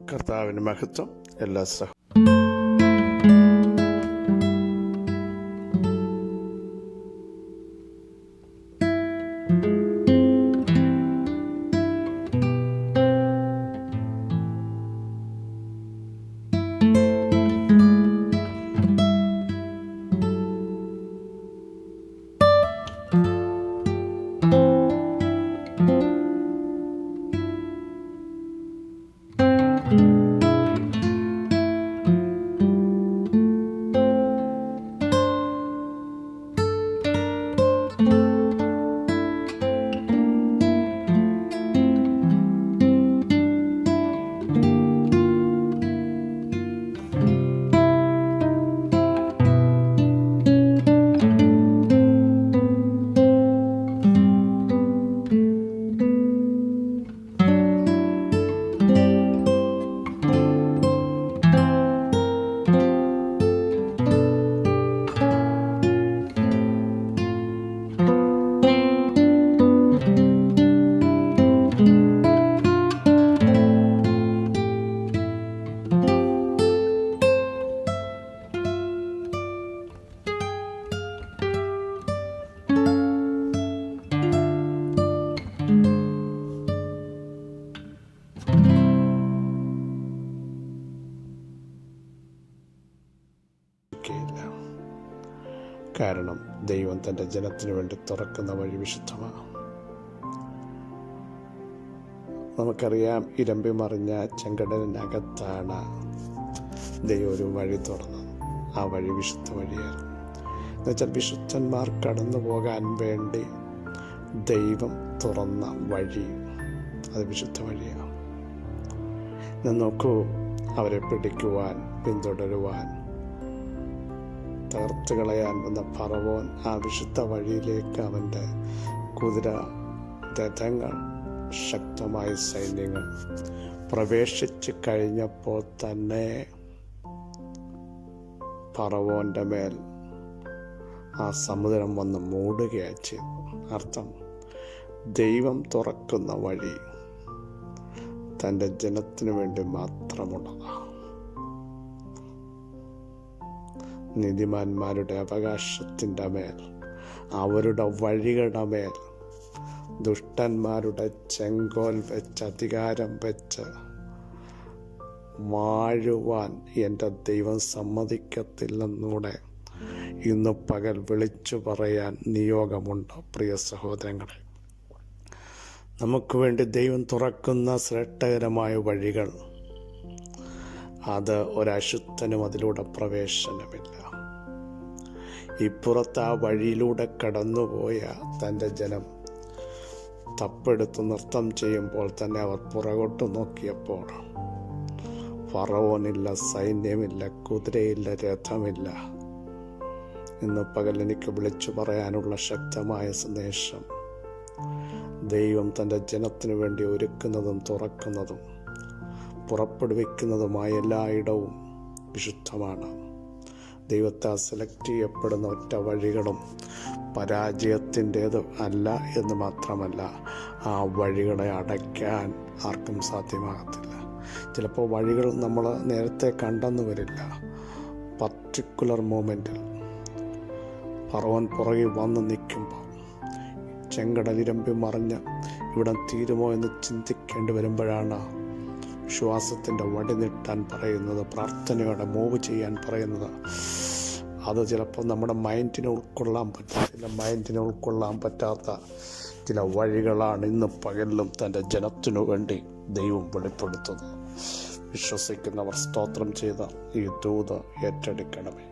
കർത്താവിന് മഹത്വം എല്ലാ സഹ ദൈവം തന്റെ ജനത്തിനു വേണ്ടി തുറക്കുന്ന വഴി വിശുദ്ധമാണ് നമുക്കറിയാം ഇരമ്പി മറിഞ്ഞ ചെങ്കടലിനകത്താണ് ദൈവം ഒരു വഴി തുറന്നത്. ആ വഴി വിശുദ്ധ വഴിയായിരുന്നു. എന്നുവെച്ചാൽ വിശുദ്ധന്മാർ കടന്നു പോകാൻ വേണ്ടി ദൈവം തുറന്ന വഴി അത് വിശുദ്ധ വഴിയാണ് നോക്കൂ അവരെ പിടിക്കുവാൻ പിന്തുടരുവാൻ തകർത്ത് കളയാൻ വന്ന പറവോൻ ആ വിശുദ്ധ വഴിയിലേക്ക് അവന്റെ കുതിര രഥങ്ങൾ ശക്തമായ സൈന്യങ്ങൾ പ്രവേശിച്ച് കഴിഞ്ഞപ്പോൾ തന്നെ പറവോന്റെ മേൽ ആ സമുദ്രം വന്ന് മൂടുകയാണ് ചെയ്തു. അർത്ഥം ദൈവം തുറക്കുന്ന വഴി തന്റെ ജനത്തിനു വേണ്ടി മാത്രമുള്ളതാണ്. നീതിമാന്മാരുടെ അവകാശത്തിന്റെ മേൽ അവരുടെ വഴികളുടെ മേൽ ദുഷ്ടന്മാരുടെ ചെങ്കോൽ വെച്ച് അധികാരം വെച്ച് വാഴുവാൻ എന്റെ ദൈവം സമ്മതിക്കത്തില്ലെന്നൂടെ ഇന്ന് പകൽ വിളിച്ചു പറയാൻ നിയോഗമുണ്ട് പ്രിയ സഹോദരങ്ങളെ? നമുക്ക് വേണ്ടി ദൈവം തുറക്കുന്ന ശ്രേഷ്ഠകരമായ വഴികൾ അത് ഒരശുദ്ധനും അതിലൂടെ പ്രവേശനമില്ല. ഇപ്പുറത്ത് ആ വഴിയിലൂടെ കടന്നുപോയ തന്റെ ജനം തപ്പെടുത്ത് നൃത്തം ചെയ്യുമ്പോൾ തന്നെ അവർ പുറകോട്ട് നോക്കിയപ്പോൾ ഫറവോനില്ല സൈന്യമില്ല കുതിരയില്ല രഥമില്ല ഇന്ന് പകൽ എനിക്ക് വിളിച്ചു പറയാനുള്ള ശക്തമായ സന്ദേശം. ദൈവം തന്റെ ജനത്തിനു വേണ്ടി ഒരുക്കുന്നതും തുറക്കുന്നതും പുറപ്പെടുവിക്കുന്നതുമായ എല്ലായിടവും വിശുദ്ധമാണ്. ദൈവത്താൽ സെലക്ട് ചെയ്യപ്പെടുന്ന ഒറ്റ വഴികളും പരാജയത്തിന്റേത് അല്ല എന്ന് മാത്രമല്ല ആ വഴികളെ അടയ്ക്കാൻ ആർക്കും സാധ്യമാകത്തില്ല. ചിലപ്പോൾ വഴികൾ നമ്മൾ നേരത്തെ കണ്ടെന്ന് വരില്ല. പർട്ടിക്കുലർ മൂമെന്റിൽ പറവൻ പുറകെ വന്ന് നിൽക്കുമ്പോൾ ചെങ്കടലിരമ്പി മറിഞ്ഞ് ഇവിടെ തീരുമോ എന്ന് ചിന്തിക്കേണ്ടി വരുമ്പോഴാണ് ശ്വാസത്തിന്റെ വടി നീട്ടാൻ പറയുന്നത് പ്രാർത്ഥനയോടെ മൂവ് ചെയ്യാൻ പറയുന്നത്. അത് ചിലപ്പോൾ നമ്മുടെ മൈൻഡിനെ ഉൾക്കൊള്ളാൻ പറ്റത്തില്ല മൈൻഡിനെ ഉൾക്കൊള്ളാൻ പറ്റാത്ത ചില വഴികളാണ് ഇന്ന് പകലിലും തന്റെ ജനത്തിനു വേണ്ടി ദൈവം വെളിപ്പെടുത്തുന്നത്. വിശ്വസിക്കുന്നവർ സ്തോത്രം ചെയ്ത ഈ ദൂത് ഏറ്റെടുക്കണമേ.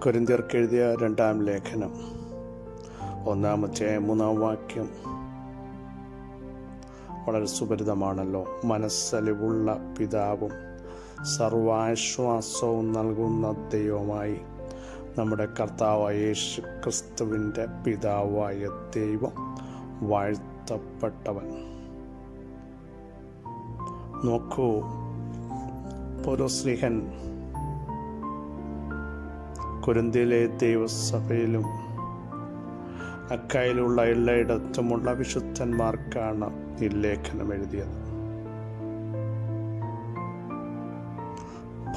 കുരിന്തിയർക്ക് എഴുതിയ രണ്ടാം ലേഖനം ഒന്നാമത്തെ മൂന്നാം വാക്യം വളരെ സുപരിതമാണല്ലോ. മനസ്സലിവുള്ള പിതാവും സർവാശ്വാസവും നൽകുന്ന ദൈവമായി നമ്മുടെ കർത്താവായ യേശു ക്രിസ്തുവിന്റെ പിതാവായ ദൈവം വാഴ്ത്തപ്പെട്ടവൻ. നോക്കൂ പൗലോസ്ലിഹൻ കുരുന്തിയിലെ ദൈവസഭയിലും അക്കായിലുള്ള എല്ലായിടത്തുമുള്ള വിശുദ്ധന്മാർക്കാണ് ഈ ലേഖനം എഴുതിയത്.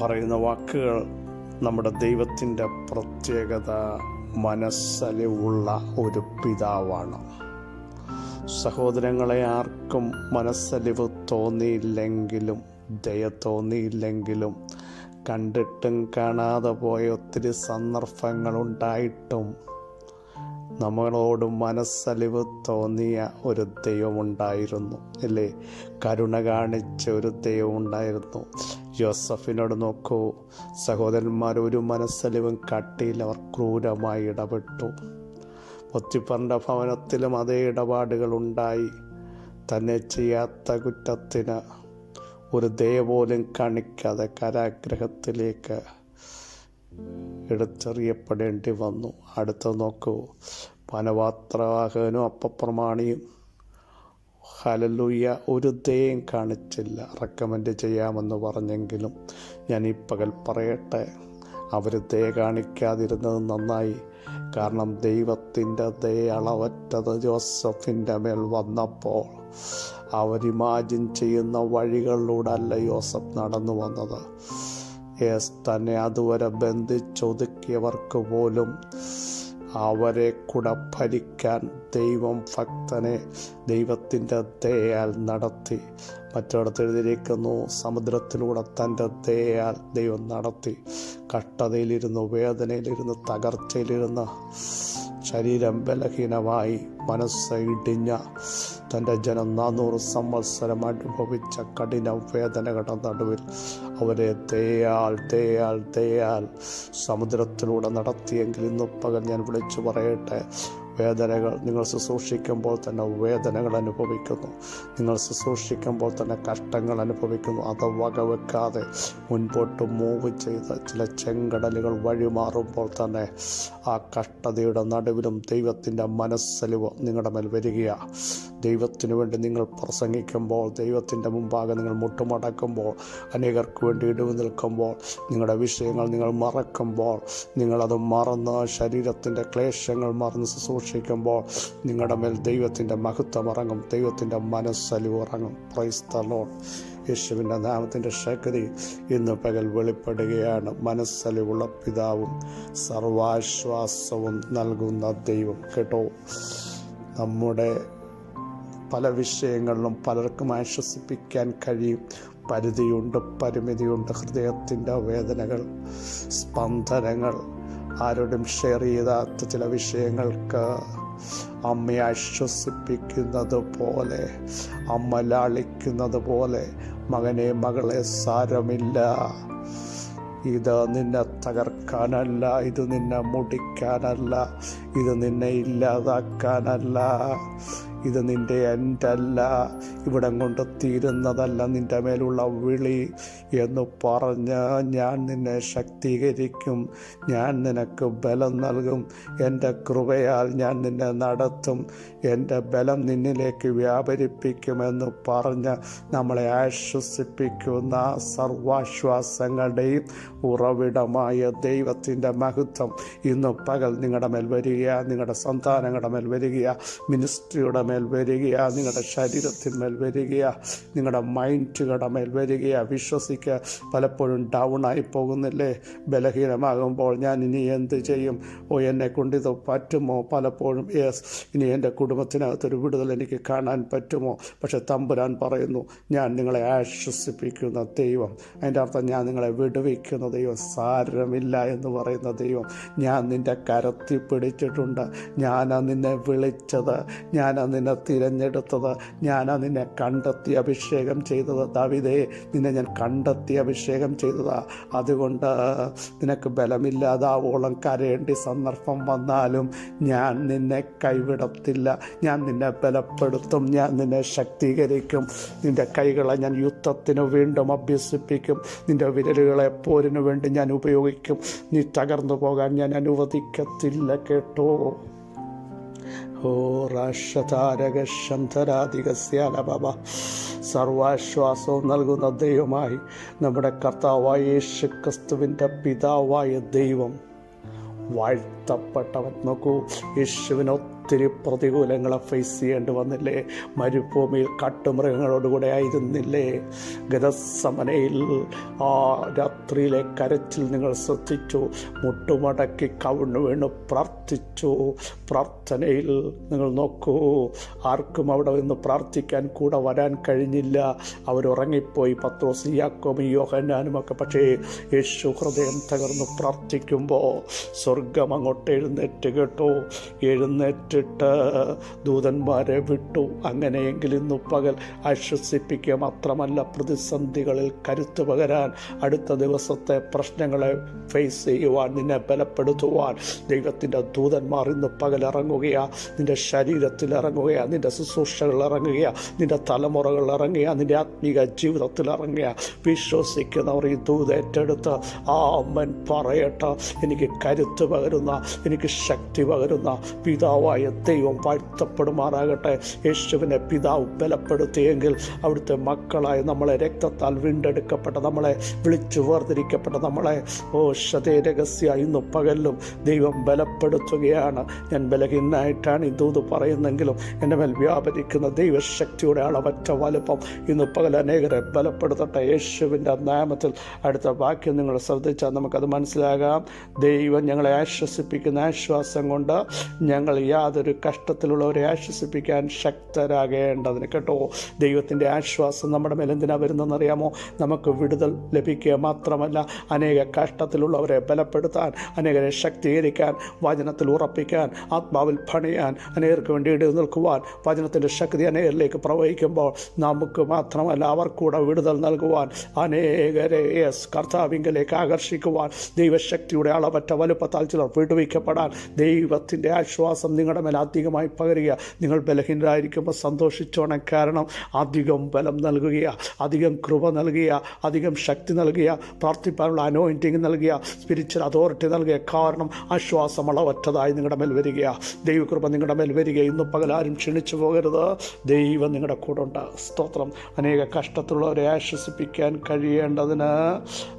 പറയുന്ന വാക്കുകൾ നമ്മുടെ ദൈവത്തിന്റെ പ്രത്യേകത മനസ്സലിവുള്ള ഒരു പിതാവാണ്. സഹോദരങ്ങളെ ആർക്കും മനസ്സലിവ് തോന്നിയില്ലെങ്കിലും ദയ തോന്നിയില്ലെങ്കിലും കണ്ടിട്ടും കാണാതെ പോയ ഒത്തിരി സന്ദർഭങ്ങളുണ്ടായിട്ടും നമ്മളോട് മനസ്സലിവ് തോന്നിയ ഒരു ദൈവമുണ്ടായിരുന്നു അല്ലേ? കരുണ കാണിച്ച ഒരു ദൈവമുണ്ടായിരുന്നു. ജോസഫിനോട് നോക്കൂ സഹോദരന്മാർ ഒരു മനസ്സലിവും കാട്ടിയിൽ അവർ ക്രൂരമായി ഇടപെട്ടു. പൊത്തിപ്പറിന്റെ ഭവനത്തിലും അതേ ഇടപാടുകൾ ഉണ്ടായി. തന്നെ ചെയ്യാത്ത കുറ്റത്തിന് ഒരു ദയ പോലും കാണിക്കാതെ കാരാഗ്രഹത്തിലേക്ക് എടുത്തെറിയപ്പെടേണ്ടി വന്നു. അടുത്ത നോക്കൂ. പനപാത്രവാഹകനും അപ്പപ്രമാണിയും. ഹലലുയ്യ ഒരു ദയം കാണിച്ചില്ല. റെക്കമെൻഡ് ചെയ്യാമെന്ന് പറഞ്ഞെങ്കിലും ഞാൻ ഈ പകൽ പറയട്ടെ. അവർ ദയ കാണിക്കാതിരുന്നത് നന്നായി. കാരണം ദൈവത്തിന്റെ ദയ അളവറ്റത് ജോസഫിന്റെ മേൽ വന്നപ്പോൾ അവരിമാജിൻ ചെയ്യുന്ന വഴികളിലൂടെ അല്ല യോസഫ് നടന്നു വന്നത്. യേസ് തന്നെ അതുവരെ ബന്ധിച്ചൊതുക്കിയവർക്ക് പോലും അവരെ കൂടെ ഭരിക്കാൻ ദൈവം ഭക്തനെ ദൈവത്തിന്റെ ദയാൽ നടത്തി. മറ്റിടത്ത് എഴുതിയിരിക്കുന്നു സമുദ്രത്തിലൂടെ തന്റെ ദയാൽ ദൈവം നടത്തി. കട്ടതയിലിരുന്നു വേദനയിലിരുന്ന് തകർച്ചയിലിരുന്ന്. ശരീരം ബലഹീനമായി മനസ്സ് ഇടിഞ്ഞ തന്റെ ജനം നാനൂറ് സംവത്സരം അനുഭവിച്ച കഠിന വേദനകളുടെ നടുവിൽ അവരെ തേയാൽ തേയാൽ തേയാൽ സമുദ്രത്തിലൂടെ നടത്തിയെങ്കിൽ ഇന്ന് പകൽ ഞാൻ വിളിച്ചു പറയട്ടെ. വേദനകൾ നിങ്ങൾ ശുശ്രൂഷിക്കുമ്പോൾ തന്നെ വേദനകൾ അനുഭവിക്കുന്നു. നിങ്ങൾ ശുശ്രൂഷിക്കുമ്പോൾ തന്നെ കഷ്ടങ്ങൾ അനുഭവിക്കുന്നു. അത് വകവെക്കാതെ മുൻപോട്ട് മൂവ് ചെയ്ത് ചില ചെങ്കടലുകൾ വഴിമാറുമ്പോൾ തന്നെ ആ കഷ്ടതയുടെ നടുവിലും ദൈവത്തിന്റെ മനസ്സലിവ് നിങ്ങളുടെ മേൽ വരികയാണ് ദൈവത്തിനു വേണ്ടി നിങ്ങൾ പ്രസംഗിക്കുമ്പോൾ ദൈവത്തിന്റെ മുമ്പാകെ നിങ്ങൾ മുട്ടുമടക്കുമ്പോൾ അനേകർക്ക് വേണ്ടി ഇടിവ് നിൽക്കുമ്പോൾ നിങ്ങളുടെ വിഷയങ്ങൾ നിങ്ങൾ മറക്കുമ്പോൾ നിങ്ങളത് മറന്ന് ശരീരത്തിന്റെ ക്ലേശങ്ങൾ മറന്ന് ശുശ്രൂഷിക്കുമ്പോൾ നിങ്ങളുടെ മേൽ ദൈവത്തിന്റെ മഹത്വം ഇറങ്ങും ദൈവത്തിന്റെ മനസ്സലിവ് ഇറങ്ങും. പ്രൈസ്തലോൺ യേശുവിന്റെ നാമത്തിന്റെ ശക്തി ഇന്ന് പകൽ വെളിപ്പെടുകയാണ്. മനസ്സലിവുള്ള പിതാവും സർവാശ്വാസവും നൽകുന്ന ദൈവം. കേട്ടോ നമ്മുടെ പല വിഷയങ്ങളിലും പലർക്കും ആശ്വസിപ്പിക്കാൻ കഴിയും. പരിധിയുണ്ട് പരിമിതിയുണ്ട് ഹൃദയത്തിന്റെ വേദനകൾ സ്പന്ദനങ്ങൾ ആരോടും ഷെയർ ചെയ്യാത്ത ചില വിഷയങ്ങൾക്ക് അമ്മയെ ആശ്വസിപ്പിക്കുന്നത് പോലെ അമ്മ ലാളിക്കുന്നത് പോലെ മകനെ മകളെ സാരമില്ല. ഇത് നിന്നെ തകർക്കാനല്ല ഇത് നിന്നെ മുടിക്കാനല്ല ഇത് നിന്നെ ഇല്ലാതാക്കാനല്ല. ഇത് നിന്റെ എന്റല്ല. ഇവിടെ കൊണ്ട് തീരുന്നതല്ല നിന്റെ മേലുള്ള വിളി എന്ന് പറഞ്ഞ് ഞാൻ നിന്നെ ശക്തീകരിക്കും. ഞാൻ നിനക്ക് ബലം നൽകും. എന്റെ കൃപയാൽ ഞാൻ നിന്നെ നടത്തും. എന്റെ ബലം നിന്നിലേക്ക് വ്യാപരിപ്പിക്കുമെന്ന് പറഞ്ഞ് നമ്മളെ ആശ്വസിപ്പിക്കുന്ന സർവാശ്വാസങ്ങളുടെയും ഉറവിടമായ ദൈവത്തിന്റെ മഹത്വം ഇന്ന് പകൽ നിങ്ങളുടെ മേൽ വരിക നിങ്ങളുടെ സന്താനങ്ങളുടെ മേൽ വരിക മിനിസ്ട്രിയുടെ മേൽ വരിക നിങ്ങളുടെ ശരീരത്തിന്മേൽ വരിക നിങ്ങളുടെ മൈൻഡുകളുടെ മേൽ വരിക വിശ്വസിക്കുക പലപ്പോഴും ഡൗൺ ആയി പോകുന്നില്ലേ? ബലഹീനമാകുമ്പോൾ ഞാൻ ഇനി എന്ത് ചെയ്യും? ഓ എന്നെ കൊണ്ട് ഇത് പറ്റുമോ? പലപ്പോഴും യെസ് ഇനി എന്റെ കുടുംബത്തിനകത്തൊരു വിടുതൽ എനിക്ക് കാണാൻ പറ്റുമോ? പക്ഷെ തമ്പുരാൻ പറയുന്നു ഞാൻ നിങ്ങളെ ആശ്വസിപ്പിക്കുന്ന ദൈവം. അതിന്റെ അർത്ഥം ഞാൻ നിങ്ങളെ വിടുവിക്കുന്ന ദൈവം സാരമില്ല എന്ന് പറയുന്ന ദൈവം. ഞാൻ നിന്റെ കരത്തി പിടിച്ചിട്ടുണ്ട്. ഞാനാ നിന്നെ വിളിച്ചത്. ഞാനാ നിന്നെ തിരഞ്ഞെടുത്തത്. ഞാനാ നിന്നെ കണ്ടെത്തി അഭിഷേകം ചെയ്തത്. ദാവിദേ നിന്നെ ഞാൻ കണ്ടെത്തി അഭിഷേകം ചെയ്തതാ. അതുകൊണ്ട് നിനക്ക് ബലമില്ലാതാവോളം കരയേണ്ടി സന്ദർഭം വന്നാലും ഞാൻ നിന്നെ കൈവിടത്തില്ല. ഞാൻ നിന്നെ ബലപ്പെടുത്തും. ഞാൻ നിന്നെ ശക്തീകരിക്കും. നിന്റെ കൈകളെ ഞാൻ യുദ്ധത്തിന് വീണ്ടും അഭ്യസിപ്പിക്കും. നിന്റെ വിരലുകളെ പോരിനു വേണ്ടി ഞാൻ ഉപയോഗിക്കും. നീ തകർന്നു പോകാൻ ഞാൻ അനുവദിക്കത്തില്ല കേട്ടോ. ഓ രാഷതാരകശന്ധരാധികസ്യാലബ സർവാശ്വാസവും നൽകുന്ന ദൈവമായി നമ്മുടെ കർത്താവായ യേശു ക്രിസ്തുവിന്റെ പിതാവായ ദൈവം വാഴ്ത്തപ്പെട്ടവൻ. നോക്കൂ യേശുവിന് ഒത്തിരി പ്രതികൂലങ്ങളെ ഫേസ് ചെയ്യേണ്ടി വന്നില്ലേ? മരുഭൂമിയിൽ കാട്ടുമൃഗങ്ങളോടുകൂടെ ആയിരുന്നില്ലേ? ഗതസമനയിൽ ആ രാത്രിയിലെ കരച്ചിൽ നിങ്ങൾ ശ്രദ്ധിച്ചു. മുട്ടുമടക്കി കവിണ്ണു വീണ് പ്രാർത്ഥിച്ചു. പ്രാർത്ഥനയിൽ നിങ്ങൾ നോക്കൂ ആർക്കും അവിടെ നിന്ന് പ്രാർത്ഥിക്കാൻ കൂടെ വരാൻ കഴിഞ്ഞില്ല. അവരുറങ്ങിപ്പോയി പത്രോസ് യാക്കോബും യോഹന്നാനും ഒക്കെ. പക്ഷേ യേശു ഹൃദയം തകർന്ന് പ്രാർത്ഥിക്കുമ്പോൾ സ്വർഗം അങ്ങോട്ട് എഴുന്നേറ്റ് കേട്ടോ. എഴുന്നേറ്റിട്ട് ദൂതന്മാരെ വിട്ടു. അങ്ങനെയെങ്കിൽ ഇന്നു പകൽ ആശ്വസിപ്പിക്കുക മാത്രമല്ല പ്രതിസന്ധികളിൽ കരുത്ത് പകരാൻ അടുത്ത ദിവസത്തെ പ്രശ്നങ്ങളെ ഫേസ് ചെയ്യുവാൻ നിന്നെ ബലപ്പെടുത്തുവാൻ ദൈവത്തിന്റെ ദൂതന്മാർ ഇന്ന് പകൽ ഇറങ്ങുകയാ. നിന്റെ ശരീരത്തിൽ ഇറങ്ങുകയാ നിന്റെ ശുശ്രൂഷകൾ ഇറങ്ങുകയാ നിന്റെ തലമുറകൾ ഇറങ്ങുക നിന്റെ ആത്മീക ജീവിതത്തിൽ ഇറങ്ങുക വിശ്വസിക്കുന്നവർ ഈ ദൂത് ഏറ്റെടുത്ത് ആ അമ്മൻ പറയട്ടെ. എനിക്ക് കരുത്ത് പകരുന്ന എനിക്ക് ശക്തി പകരുന്ന പിതാവായ ദൈവം വാഴ്ത്തപ്പെടുമാറാകട്ടെ. യേശുവിനെ പിതാവ് ബലപ്പെടുത്തിയെങ്കിൽ അവിടുത്തെ മക്കളായ നമ്മളെ രക്തത്താൽ വീണ്ടെടുക്കപ്പെട്ട നമ്മളെ വിളിച്ചു വേർതിരിക്കപ്പെട്ട നമ്മളെ ഓ ശതേ രഹസ്യ ഇന്ന് പകലും ദൈവം ബലപ്പെടുത്തുകയാണ്. ഞാൻ ബലഹീനായിട്ടാണ് ഈ പറയുന്നെങ്കിലും എന്റെ മേൽ വ്യാപരിക്കുന്ന ദൈവശക്തിയുടെ അളവറ്റ വലുപ്പം ഇന്ന് പകൽ അനേകരെ ബലപ്പെടുത്തട്ടെ. യേശുവിന്റെ നാമത്തിൽ അടുത്ത വാക്യം നിങ്ങൾ ശ്രദ്ധിച്ചാൽ നമുക്കത് മനസ്സിലാകാം. ദൈവം ഞങ്ങളെ ആശ്വസിപ്പിക്കുന്ന ആശ്വാസം കൊണ്ട് ഞങ്ങൾ യാതൊരു കഷ്ടത്തിലുള്ളവരെ ആശ്വസിപ്പിക്കാൻ ശക്തരാകേണ്ടതിന് കേട്ടോ. ദൈവത്തിന്റെ ആശ്വാസം നമ്മുടെ മേൽ എന്തിനാ വരുന്നതെന്നറിയാമോ നമുക്ക് വിടുതൽ ലഭിക്കുക മാത്രമല്ല അനേക കഷ്ടത്തിലുള്ളവരെ ബലപ്പെടുത്താൻ അനേകരെ ശക്തീകരിക്കാൻ വചനത്തിൽ ഉറപ്പിക്കാൻ ആത്മാവിൽ പണിയാൻ അനേകർക്ക് വേണ്ടി ഇട നിൽക്കുവാൻ വചനത്തിന്റെ ശക്തി അനേകരിലേക്ക് പ്രവഹിക്കുമ്പോൾ നമുക്ക് മാത്രമല്ല അവർക്കൂടെ വിടുതൽ നൽകുവാൻ അനേകരെ യെസ് കർത്താവിങ്കലേക്ക് ആകർഷിക്കുവാൻ ദൈവശക്തിയുടെ അളവറ്റ വലുപ്പത്താൽ ചിലർ വിടുവിക്കപ്പെടാൻ ദൈവത്തിന്റെ ആശ്വാസം നിങ്ങളുടെ അധികമായി പകരുക. നിങ്ങൾ ബലഹീനരായിരിക്കുമ്പോൾ സന്തോഷിച്ചോണം. കാരണം അധികം ബലം നൽകുക അധികം കൃപ നൽകുക അധികം ശക്തി നൽകുക പ്രാർത്ഥിപ്പാനുള്ള അനോയിന്റിങ് നൽകുക സ്പിരിച്വൽ അതോറിറ്റി നൽകുക കാരണം ആശ്വാസം അളവറ്റതായി നിങ്ങളുടെ മേൽ വരിക ദൈവകൃപ നിങ്ങളുടെ മേൽ വരിക ഇന്ന് പകലാരും ക്ഷണിച്ചു പോകരുത്. ദൈവം നിങ്ങളുടെ കൂടെ ഉണ്ട്. സ്തോത്രം. അനേക കഷ്ടത്തിലുള്ളവരെ ആശ്വസിപ്പിക്കാൻ കഴിയേണ്ടതിന്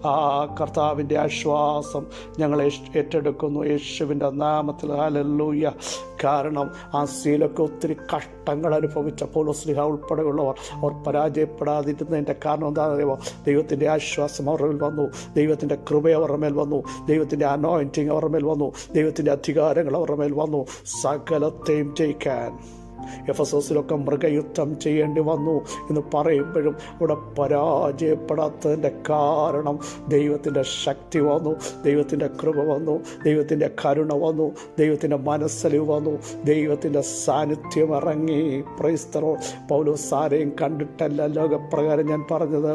ആ കർത്താവിന്റെ ആശ്വാസം ഞങ്ങളെ ഏറ്റെടുക്കുന്നു. യേശുവിന്റെ നാമത്തിൽ. ഹാലല്ലൂയ. കാരണം ആ സ്ത്രീയിലൊക്കെ ഒത്തിരി കഷ്ടങ്ങൾ അനുഭവിച്ചപ്പോൾ സ്ത്രീഹ ഉൾപ്പെടെയുള്ളവർ. അവർ പരാജയപ്പെടാതിരുന്നതിന്റെ കാരണം എന്താണെന്നറിയുമോ? ദൈവത്തിന്റെ ആശ്വാസം അവരുടെ മേൽ വന്നു. ദൈവത്തിന്റെ കൃപ അവരുടെ മേൽ വന്നു. ദൈവത്തിന്റെ അനോയിന്റിങ് അവരുടെ മേൽ വന്നു. ദൈവത്തിന്റെ അധികാരങ്ങൾ അവരുടെ മേൽ വന്നു. സകലത്തെയും ജയിക്കാൻ. എഫ് എസ് എസിലൊക്കെ മൃഗയുദ്ധം ചെയ്യേണ്ടി വന്നു എന്ന് പറയുമ്പോഴും അവിടെ പരാജയപ്പെടാത്തതിന്റെ കാരണം ദൈവത്തിന്റെ ശക്തി വന്നു ദൈവത്തിന്റെ കൃപ വന്നു ദൈവത്തിന്റെ കരുണ വന്നു ദൈവത്തിന്റെ മനസ്സലിവ് വന്നു ദൈവത്തിന്റെ സാന്നിധ്യം ഇറങ്ങി. പ്രൈസ്തറോ പൗലോസ് ആരെയും കണ്ടിട്ടല്ല. ലോകപ്രകാരം ഞാൻ പറഞ്ഞത്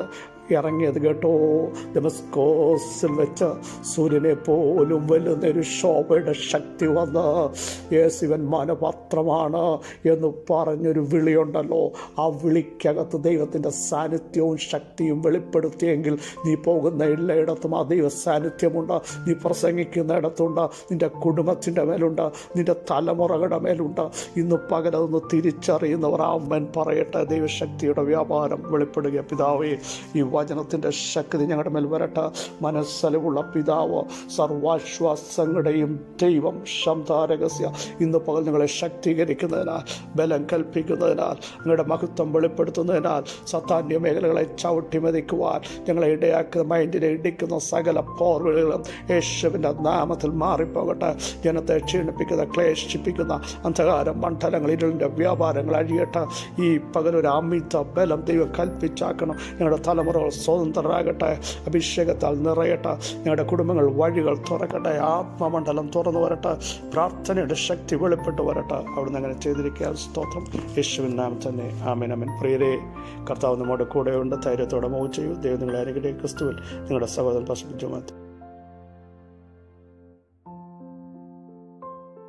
ഇറങ്ങിയത് കേട്ടോ. ദമസ്കോസിൽ വെച്ച സൂര്യനെ പോലും വലുന്നൊരു ശോഭയുടെ ശക്തി വന്ന് യേശുവൻ മാനപാത്രമാണ് എന്ന് പറഞ്ഞൊരു വിളിയുണ്ടല്ലോ. ആ വിളിക്കകത്ത് ദൈവത്തിന്റെ സാന്നിധ്യവും ശക്തിയും വെളിപ്പെടുത്തിയെങ്കിൽ നീ പോകുന്ന എല്ലായിടത്തും ആ ദൈവ സാന്നിധ്യമുണ്ട്. നീ പ്രസംഗിക്കുന്ന ഇടത്തുണ്ട്. നിന്റെ കുടുംബത്തിന്റെ മേലുണ്ട്. നിന്റെ തലമുറകളുടെ മേലുണ്ട്. ഇന്ന് പകലതൊന്ന് തിരിച്ചറിയുന്നവർ അമ്മൻ പറയട്ടെ. ദൈവശക്തിയുടെ വ്യാപാരം വെളിപ്പെടുക. പിതാവേ ഈ വചനത്തിന്റെ ശക്തി ഞങ്ങളുടെ മേൽ വരട്ടെ. മനസ്സലവുള്ള പിതാവ് സർവാശ്വാസങ്ങളുടെയും ദൈവം ശബ്ദാരഹസ്യ ഇന്ന് പകൽ നിങ്ങളെ ശക്തീകരിക്കുന്നതിനാൽ ബലം കൽപ്പിക്കുന്നതിനാൽ നിങ്ങളുടെ മഹത്വം വെളിപ്പെടുത്തുന്നതിനാൽ സത്താന്യ മേഖലകളെ ചവിട്ടി മതിക്കുവാൻ ഞങ്ങളെ ഇടയാക്കുന്ന മൈൻഡിനെ ഇടിക്കുന്ന സകല പോർവിളികളും യേശുവിന്റെ നാമത്തിൽ മാറിപ്പോകട്ടെ. ജനത്തെ ക്ഷീണിപ്പിക്കുന്ന ക്ലേശിപ്പിക്കുന്ന അന്ധകാരം മണ്ഡലങ്ങൾ ഇരുളിന്റെ വ്യാപാരങ്ങൾ അഴിയട്ടെ. ഈ പകലൊരു അമിത ബലം ദൈവം കൽപ്പിച്ചാക്കണം. ഞങ്ങളുടെ തലമുറകൾ സ്വതന്ത്രരാകട്ടെ അഭിഷേകത്താൽ നിറയട്ടെ ഞങ്ങളുടെ കുടുംബങ്ങൾ വഴികൾ തുറക്കട്ടെ ആത്മമണ്ഡലം തുറന്നു വരട്ടെ പ്രാർത്ഥനയുടെ ശക്തി വെളിപ്പെട്ട് വരട്ടെ. അവിടുന്ന് അങ്ങനെ ചെയ്തിരിക്കുക സ്തോത്രം. യേശുവിൻ നാം തന്നെ ആമേൻ പ്രിയരെ കർത്താവ് നമ്മുടെ കൂടെയുണ്ട്. ധൈര്യത്തോടെ മോവ് ചെയ്യൂ. ദൈവം നിങ്ങളെ അനുഗ്രഹിക്കും. ക്രിസ്തുവിൽ നിങ്ങളുടെ സഹോദരൻ പശുജുമാൻ